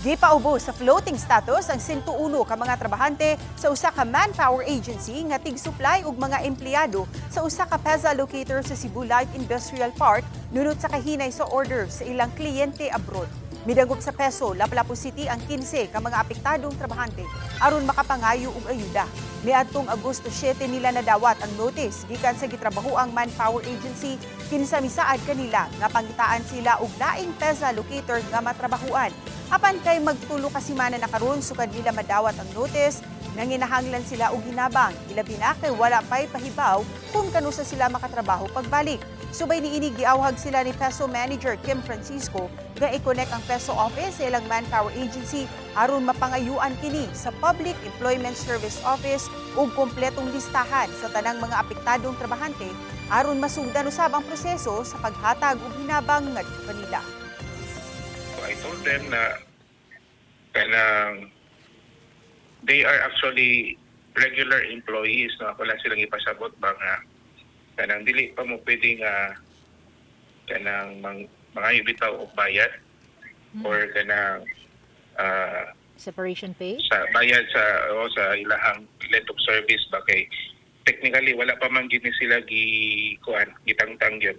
Gipaubo sa floating status ang 101 ka mga trabahante sa usa ka manpower agency nga tig-supply og mga empleyado sa usa ka PEZA locator sa Cebu Light Industrial Park nunot sa kahinay sa order sa ilang kliyente abroad. Midagop sa peso, Lapu-Lapu City ang 15 ka mga apektadong trabahante aron makapangayo og ayuda. Niadtong Agosto 7 nila nadawat ang notice gikan sa gitrabahoang manpower agency kinsa misaad kanila nga pangitaan sila og laing PEZA locator nga matrabahuan. Apan kay magtulo ka semana na karon sukad nila madawat ang notice nanginahanglan sila og ginabang ilabi na kay wala pay pahibaw kung kanusa sila makatrabaho pagbalik. Subay ni ini giawhag sila ni Peso Manager Kim Francisco nga i-connect ang Peso Office sa ilang manpower agency aron mapangayuan kini sa Public Employment Service Office ug kompletong listahan sa tanang mga apektadong trabahante aron masugdan usab ang proseso sa paghatag og hinabang ngadto kanila. I told them na kanang they are actually regular employees na wala silang ipasabot ba nga kanang dili pa mo pwede nga kanang mang, mga bitaw og bayad or kanang ah, Separation pay? sa bayad sa o sa ilahang let of service ba kay technically wala pa man gini sila gi kuan gitangtang yun